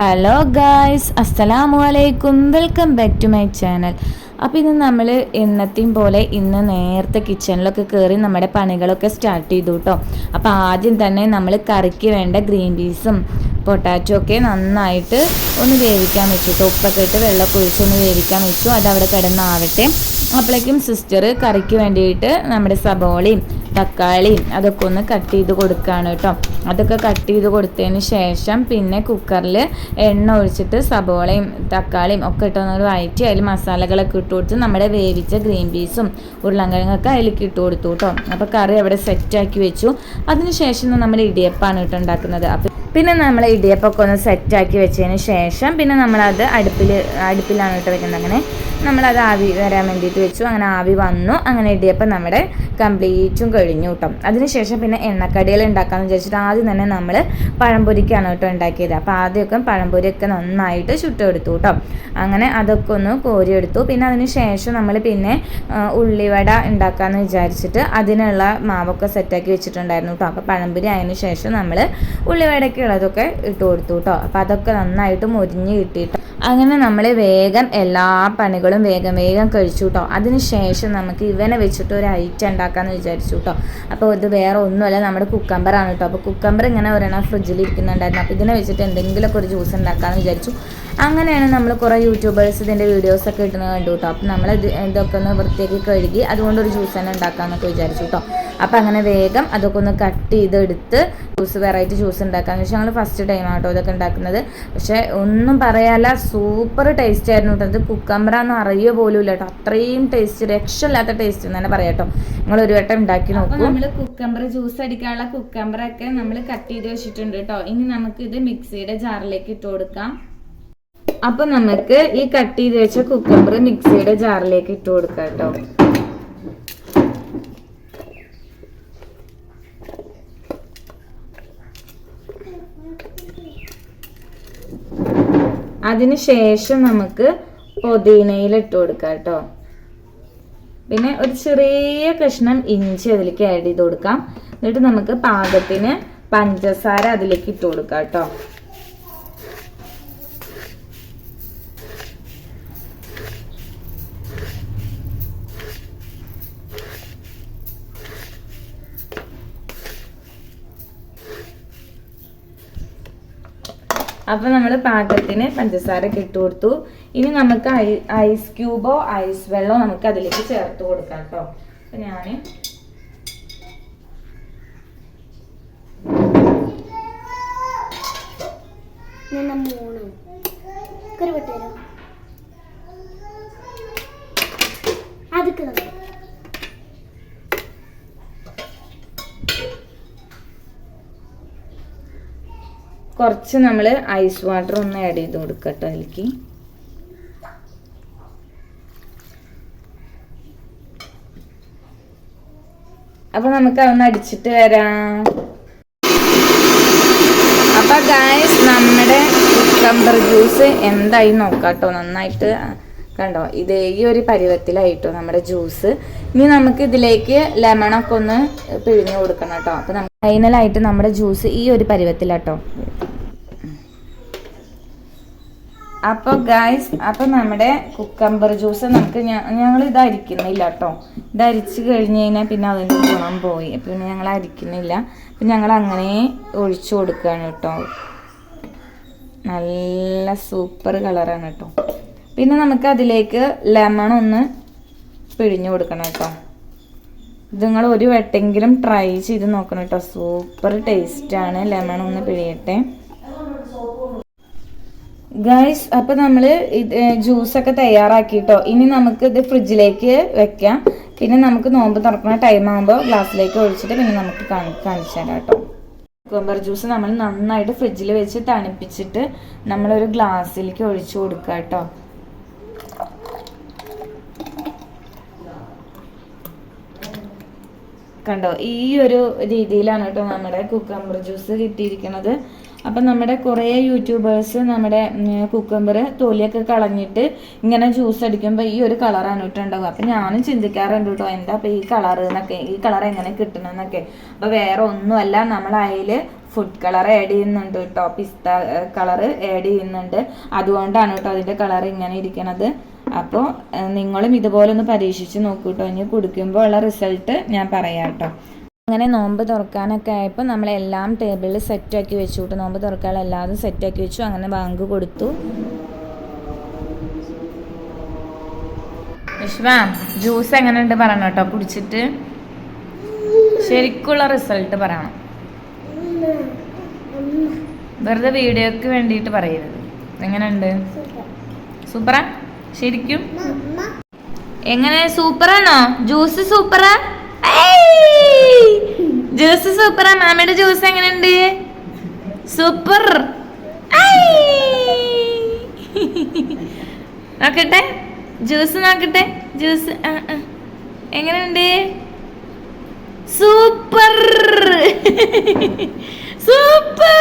Hello guys അസ്സലാമു അലൈക്കും welcome back to my channel അപ്പോൾ ഇന്ന് നമ്മൾ എന്നത്തെയും പോലെ ഇന്ന് നേരത്തെ കിച്ചണിലൊക്കെ കയറി നമ്മുടെ പണികളൊക്കെ സ്റ്റാർട്ട് ചെയ്തു കേട്ടോ അപ്പോൾ ആദ്യം തന്നെ നമ്മൾ കറിക്ക് വേണ്ട ഗ്രീൻ പീസും പൊട്ടാറ്റോ ഒക്കെ നന്നായിട്ട് ഒന്ന് വേവിക്കാൻ വെച്ചു കേട്ടോ ഉപ്പൊക്കെ ഇട്ട് വെള്ളമൊക്കെ ഒഴിച്ചൊന്ന് വേവിക്കാൻ വെച്ചു. അത് അവിടെ കിടന്നാവട്ടെ. അപ്പോഴേക്കും സിസ്റ്റർ കറിക്ക് വേണ്ടിയിട്ട് നമ്മുടെ സബോളയും തക്കാളിയും അതൊക്കെ ഒന്ന് കട്ട് ചെയ്ത് കൊടുക്കുകയാണ് കേട്ടോ. അതൊക്കെ കട്ട് ചെയ്ത് കൊടുത്തതിന് ശേഷം പിന്നെ കുക്കറിൽ എണ്ണ ഒഴിച്ചിട്ട് സബോളയും തക്കാളിയും ഒക്കെ ഇട്ടൊന്ന് വഴറ്റി അതിൽ മസാലകളൊക്കെ ഇട്ട് കൊടുത്ത് നമ്മുടെ വേവിച്ച ഗ്രീൻ പീസും ഉരുളൻകിഴങ്ങൊക്കെ അതിലേക്ക് ഇട്ട് കൊടുത്തു കേട്ടോ. അപ്പോൾ കറി അവിടെ സെറ്റാക്കി വെച്ചു. അതിന് ശേഷം നമ്മൾ ഇടിയപ്പാണ് കേട്ടോ ഉണ്ടാക്കുന്നത്. അപ്പം പിന്നെ നമ്മൾ ഇടിയപ്പൊക്കെ ഒന്ന് സെറ്റാക്കി വെച്ചതിന് ശേഷം പിന്നെ നമ്മളത് അടുപ്പിൽ അടുപ്പിലാണ് കേട്ടോ വെക്കുന്നത്. അങ്ങനെ നമ്മളത് ആവി വരാൻ വേണ്ടിയിട്ട് വെച്ചു. അങ്ങനെ ആവി വന്നു. അങ്ങനെ ഇടിയപ്പം നമ്മുടെ കംപ്ലീറ്റും കഴിഞ്ഞു കേട്ടോ അതിനുശേഷം പിന്നെ എണ്ണക്കടികൾ ഉണ്ടാക്കാമെന്ന് വിചാരിച്ചിട്ട് ആദ്യം തന്നെ നമ്മൾ പഴംപൊരിക്കാണ് കേട്ടോ ഉണ്ടാക്കിയത്. അപ്പോൾ ആദ്യമൊക്കെ പഴംപൊരിയൊക്കെ നന്നായിട്ട് ചുട്ടെടുത്തു കേട്ടോ അങ്ങനെ അതൊക്കെ ഒന്ന് കോരിയെടുത്തു. പിന്നെ അതിന് ശേഷം നമ്മൾ പിന്നെ ഉള്ളിവട ഉണ്ടാക്കാമെന്ന് വിചാരിച്ചിട്ട് അതിനുള്ള മാവൊക്കെ സെറ്റാക്കി വെച്ചിട്ടുണ്ടായിരുന്നു കേട്ടോ അപ്പോൾ പഴംപൊരി ആയതിനു ശേഷം നമ്മൾ ഉള്ളിവടയൊക്കെ ഉള്ളതൊക്കെ ഇട്ട് കൊടുത്തു കേട്ടോ അപ്പോൾ അതൊക്കെ നന്നായിട്ട് മുരിഞ്ഞ് കിട്ടിയിട്ട് അങ്ങനെ നമ്മൾ വേഗം എല്ലാ പണികളും വേഗം വേഗം കഴിച്ചു കേട്ടോ അതിന് ശേഷം നമുക്ക് ഇവനെ വെച്ചിട്ട് ഒരു ഐറ്റം ഉണ്ടാക്കാമെന്ന് വിചാരിച്ചു കേട്ടോ അപ്പോൾ ഇത് വേറെ ഒന്നുമല്ല നമ്മുടെ കുക്കമ്പറാണ് കേട്ടോ അപ്പോൾ കുക്കമ്പർ ഇങ്ങനെ ഒരെണ്ണം ഫ്രിഡ്ജിൽ ഇരിക്കുന്നുണ്ടായിരുന്നു. അപ്പോൾ ഇതിനെ വെച്ചിട്ട് എന്തെങ്കിലുമൊക്കെ ഒരു ജ്യൂസ് ഉണ്ടാക്കാമെന്ന് വിചാരിച്ചു. അങ്ങനെയാണ് നമ്മൾ കുറേ യൂട്യൂബേഴ്സ് ഇതിന്റെ വീഡിയോസൊക്കെ ഇട്ടുന്നത് കണ്ടു കേട്ടോ അപ്പോൾ നമ്മൾ ഇത് ഇതൊക്കെ ഒന്ന് വൃത്തിയാക്കി കഴുകി അതുകൊണ്ട് ഒരു ജ്യൂസ് തന്നെ ഉണ്ടാക്കാമെന്നൊക്കെ വിചാരിച്ചു കേട്ടോ അപ്പോൾ അങ്ങനെ വേഗം അതൊക്കെ ഒന്ന് കട്ട് ചെയ്തെടുത്ത് ജ്യൂസ് വെറൈറ്റി ജ്യൂസ് ഉണ്ടാക്കാമെന്ന് വെച്ചാൽ ഞങ്ങൾ ഫസ്റ്റ് ടൈം ആട്ടോ ഇതൊക്കെ ഉണ്ടാക്കുന്നത്. പക്ഷേ ഒന്നും പറയാല്ല സൂപ്പർ ടേസ്റ്റ് ആയിരുന്നു കേട്ടോ. ഇത് കുക്കമ്പറ എന്ന് അറിയുക പോലും ഇല്ല കേട്ടോ. അത്രയും ടേസ്റ്റ് രക്ഷമില്ലാത്ത ടേസ്റ്റ് എന്ന് തന്നെ പറയാം കേട്ടോ. നിങ്ങൾ ഒരു വട്ടം ഉണ്ടാക്കി നോക്കും. നമ്മൾ കുക്കമ്പർ ജ്യൂസ് അടിക്കാനുള്ള കുക്കമ്പറൊക്കെ നമ്മൾ കട്ട് ചെയ്ത് വെച്ചിട്ടുണ്ട് കേട്ടോ. ഇനി നമുക്ക് ഇത് മിക്സിയുടെ ജാറിലേക്ക് ഇട്ട് കൊടുക്കാം. അപ്പൊ നമുക്ക് ഈ കട്ട് ചെയ്ത് വെച്ച കുക്കമ്പർ മിക്സിയുടെ ജാറിലേക്ക് ഇട്ട് കൊടുക്കാം കേട്ടോ. അതിന് ശേഷം നമുക്ക് പുതിനയിൽ ഇട്ട് കൊടുക്കാം കേട്ടോ. പിന്നെ ഒരു ചെറിയ കഷ്ണം ഇഞ്ചി അതിലേക്ക് ആഡ് ചെയ്ത് കൊടുക്കാം. എന്നിട്ട് നമുക്ക് പാകത്തിന് പഞ്ചസാര അതിലേക്ക് ഇട്ട് കൊടുക്കാം കേട്ടോ. അപ്പൊ നമ്മൾ പാകത്തിന് പഞ്ചസാര ഇട്ട് കൊടുത്തു. ഇനി നമുക്ക് ഐസ് ക്യൂബോ ഐസ് വെള്ളമോ നമുക്ക് അതിലേക്ക് ചേർത്ത് കൊടുക്കാം കേട്ടോ അപ്പൊ ഞാൻ അതൊക്കെ കുറച്ച് നമ്മൾ ഐസ് വാട്ടർ ഒന്ന് ആഡ് ചെയ്ത് കൊടുക്കട്ടോ അതിലേക്ക്. അപ്പൊ നമുക്ക് അതൊന്ന് അടിച്ചിട്ട് വരാം. അപ്പൊ ഗായസ് നമ്മുടെ കുക്കമ്പർ ജ്യൂസ് എന്തായി നോക്കാട്ടോ. നന്നായിട്ട് കണ്ടോ? ഇത് ഈ ഒരു പരുവത്തിലായിട്ടോ നമ്മുടെ ജ്യൂസ് ഇനി നമുക്ക് ഇതിലേക്ക് ലെമണൊക്കെ ഒന്ന് പിഴിഞ്ഞു കൊടുക്കണം കേട്ടോ. അപ്പൊ നമുക്ക് ഫൈനലായിട്ട് നമ്മുടെ ജ്യൂസ് ഈ ഒരു പരുവത്തിലാട്ടോ. അപ്പോൾ ഗായ്സ് അപ്പോൾ നമ്മുടെ കുക്കമ്പർ ജ്യൂസ് നമുക്ക് ഞങ്ങൾ ഇത് അരിക്കുന്നില്ല കേട്ടോ ഇത് അരിച്ച് കഴിഞ്ഞ് കഴിഞ്ഞാൽ പിന്നെ അതിന്റെ ഗുണം പോയി. പിന്നെ ഞങ്ങൾ അരിക്കുന്നില്ല. പിന്നെ ഞങ്ങൾ അങ്ങനെ ഒഴിച്ചു കൊടുക്കുകയാണ് കേട്ടോ നല്ല സൂപ്പർ കളറാണ് കേട്ടോ പിന്നെ നമുക്ക് അതിലേക്ക് ലെമൺ ഒന്ന് പിഴിഞ്ഞു കൊടുക്കണം കേട്ടോ ഇത് നിങ്ങൾ ഒരു വട്ടെങ്കിലും ട്രൈ ചെയ്ത് നോക്കണം കേട്ടോ സൂപ്പർ ടേസ്റ്റാണ് ലെമൺ ഒന്ന് പിഴിയട്ടെ. ഗൈസ് അപ്പൊ നമ്മൾ ഇത് ജ്യൂസൊക്കെ തയ്യാറാക്കിട്ടോ. ഇനി നമുക്ക് ഇത് ഫ്രിഡ്ജിലേക്ക് വെക്കാം. പിന്നെ നമുക്ക് നോമ്പ് തുറക്കുന്ന ടൈം ആകുമ്പോൾ ഗ്ലാസ്സിലേക്ക് ഒഴിച്ചിട്ട് പിന്നെ നമുക്ക് കാണി- കാണിച്ചു തരാം കേട്ടോ. കുക്കുംബർ ജ്യൂസ് നമ്മൾ നന്നായിട്ട് ഫ്രിഡ്ജിൽ വെച്ച് തണുപ്പിച്ചിട്ട് നമ്മളൊരു ഗ്ലാസ്സിലേക്ക് ഒഴിച്ചു കൊടുക്കുക കേട്ടോ. കണ്ടോ? ഈ ഒരു രീതിയിലാണ് കേട്ടോ നമ്മുടെ കുക്കമ്പർ ജ്യൂസ് കിട്ടിയിരിക്കുന്നത്. അപ്പം നമ്മുടെ കുറേ യൂട്യൂബേഴ്സ് നമ്മുടെ കുക്കമ്പർ തൊലിയൊക്കെ കളഞ്ഞിട്ട് ഇങ്ങനെ ജ്യൂസ് അടിക്കുമ്പോൾ ഈ ഒരു കളറാണ് കേട്ടോ അപ്പം ഞാനും ചിന്തിക്കാറുണ്ട് കേട്ടോ എന്താ അപ്പം ഈ കളർ എന്നൊക്കെ ഈ കളർ എങ്ങനെ കിട്ടണമെന്നൊക്കെ അപ്പോൾ വേറെ ഒന്നുമല്ല നമ്മൾ അതിൽ ഫുഡ് കളർ ആഡ് ചെയ്യുന്നുണ്ട് കേട്ടോ പിസ്ത കളർ ആഡ് ചെയ്യുന്നുണ്ട്. അതുകൊണ്ടാണ് കേട്ടോ അതിന്റെ കളർ ഇങ്ങനെ ഇരിക്കണത്. അപ്പോൾ നിങ്ങളും ഇതുപോലെ ഒന്ന് പരീക്ഷിച്ച് നോക്കൂ കേട്ടോ. ഇനി കുടിക്കുമ്പോൾ ഉള്ള റിസൾട്ട് ഞാൻ പറയാം കേട്ടോ. അങ്ങനെ നോമ്പ് തുറക്കാനൊക്കെ ആയപ്പോൾ നമ്മളെല്ലാം ടേബിളിൽ സെറ്റാക്കി വെച്ചു. കേട്ടോ നോമ്പ് തുറക്കാനുള്ള എല്ലാതും സെറ്റാക്കി വെച്ചു. അങ്ങനെ ബാങ്ക് കൊടുത്തു. വിശ്വ ജ്യൂസ് എങ്ങനെയുണ്ട് പറയണം കേട്ടോ കുടിച്ചിട്ട്? ശരിക്കുള്ള റിസൾട്ട് പറയണം. വെറുതെ വീഡിയോക്ക് വേണ്ടിയിട്ട് പറയരുത്. എങ്ങനെയുണ്ട്? സൂപ്പറാ? ശരിക്കും? എങ്ങനെ? സൂപ്പറാണോ ജ്യൂസ് സൂപ്പറാ? ജ്യൂസ് സൂപ്പറാ മാമിയുടെ ജ്യൂസ് എങ്ങനെയുണ്ട്? സൂപ്പർ നോക്കട്ടെ. ജ്യൂസ് നോക്കട്ടെ. ജ്യൂസ്. എങ്ങനെയുണ്ട്? Super super